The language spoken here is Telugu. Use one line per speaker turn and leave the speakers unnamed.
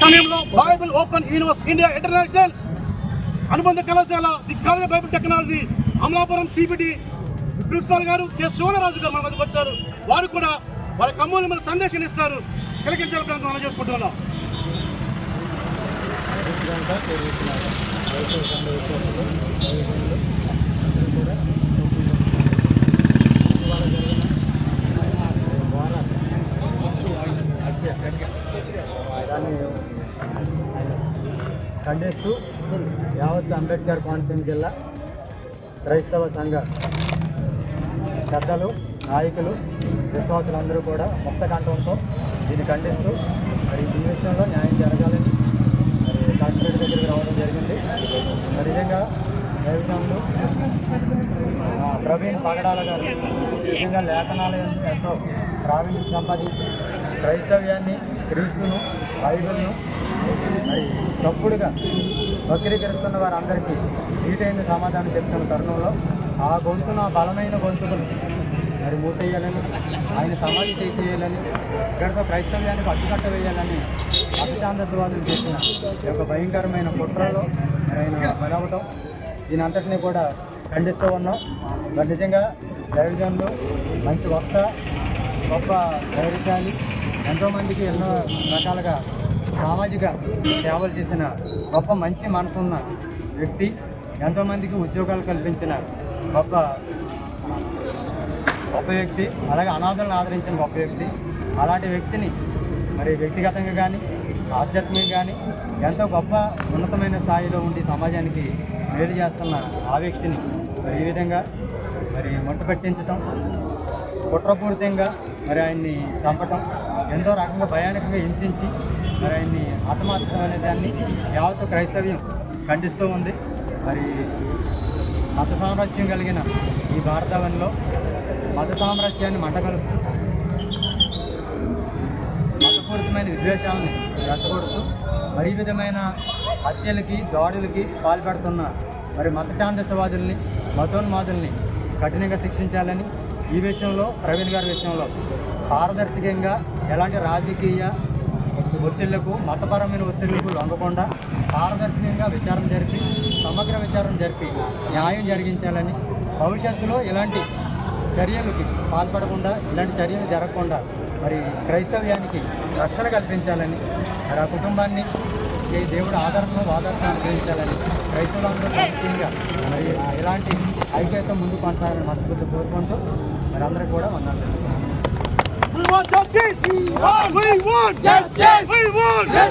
సమయంలో Bible open university India international అనుబంధ కళాశాల the college Bible technology Amalapuram CBT principal గారు కె. సోనరాజు గారు మన మధ్యకు వచ్చారు. వారు కూడా వారి కమ్ములు మన సందేశం ఇస్తారు. కలిగించాల ప్రాంతం మనం చేసుకుంటున్నాం.
దాన్ని ఖండిస్తూ యావత్ అంబేద్కర్ కోనసీమ జిల్లా క్రైస్తవ సంఘ పెద్దలు నాయకులు విశ్వాసులందరూ కూడా ముక్త కంఠంతో దీన్ని ఖండిస్తూ మరి ఈ విషయంలో న్యాయం జరగాలని మరి కలెక్టరేట్ దగ్గరికి రావడం జరిగింది. మరి నిజంగా దైవజనులు ప్రవీణ్ పగడాల గారు నిజంగా లేఖనాలు ఎంతో ప్రావీణ్యం సంపాదించి క్రైస్తవ్యాన్ని క్రీస్తును బైబిల్ను తప్పుడుగా వక్రీకరిస్తున్న వారందరికీ నీటైన సమాధానం చెప్తున్న తరుణంలో ఆ గొంతును ఆ బలమైన గొంతుకును మరి మూసేయాలని ఆయన సమాధి చేసేయాలని ఇక్కడితో క్రైస్తవ్యానికి అడ్డుకట్ట వేయాలని అభిచాందస్వాదులు చేసిన యొక్క భయంకరమైన కుట్రలో ఆయన బలవటం. దీనంతటినీ కూడా ఖండిస్తూ ఉన్నాం. మరి నిజంగా దైవజనులు మంచి వక్త గొప్ప ధైర్యశాలి ఎంతోమందికి ఎన్నో రకాలుగా సామాజిక సేవలు చేసిన గొప్ప మంచి మనసున్న వ్యక్తి ఎంతోమందికి ఉద్యోగాలు కల్పించిన గొప్ప గొప్ప వ్యక్తి అలాగే అనాథలను ఆదరించిన గొప్ప వ్యక్తి. అలాంటి వ్యక్తిని మరి వ్యక్తిగతంగా కానీ ఆధ్యాత్మికంగా కానీ ఎంతో గొప్ప ఉన్నతమైన స్థాయిలో ఉండి సమాజానికి మేలు చేస్తున్న ఆ వ్యక్తిని మరి ఈ విధంగా మరి మొట్ట పెట్టించటం కుట్రపూరితంగా మరి ఆయన్ని చంపటం ఎంతో రకంగా భయానకంగా హింసించి మరి ఆయన్ని హతమార్చడం అనే దాన్ని యావత్ క్రైస్తవ్యం ఖండిస్తూ ఉంది. మరి మత సామ్రాజ్యం కలిగిన ఈ భారతవనిలో మత సామ్రాజ్యాన్ని మంటగలుపుతూ మతపూరితమైన విద్వేషాలని రెచ్చగొడుతూ మరి ఈ విధమైన హత్యలకి దాడులకి పాల్పడుతున్న మరి మత ఛాందసవాదుల్ని మతోన్మాదుల్ని కఠినంగా శిక్షించాలని ఈ విషయంలో ప్రవీణ్ గారి విషయంలో పారదర్శకంగా ఎలాంటి రాజకీయ ఒత్తిళ్ళకు మతపరమైన ఒత్తిళ్ళకు లొంగకుండా పారదర్శకంగా విచారణ జరిపి సమగ్ర విచారణ జరిపి న్యాయం జరిగించాలని భవిష్యత్తులో ఇలాంటి చర్యలకి పాల్పడకుండా ఇలాంటి చర్యలు జరగకుండా మరి క్రైస్తవ్యానికి రక్షణ కల్పించాలని మరి ఆ కుటుంబాన్ని ఈ దేవుడు ఆదరణ ఆదరణ అనుగ్రహించాలని క్రైస్తవులందరూ ముఖ్యంగా మరి ఇలాంటి ఐక్యత ముందు కొనసాగాలని మనస్ఫూర్తి కోరుకుంటూ మరి అందరూ కూడా వందలు
We want justice! We want justice! We want justice!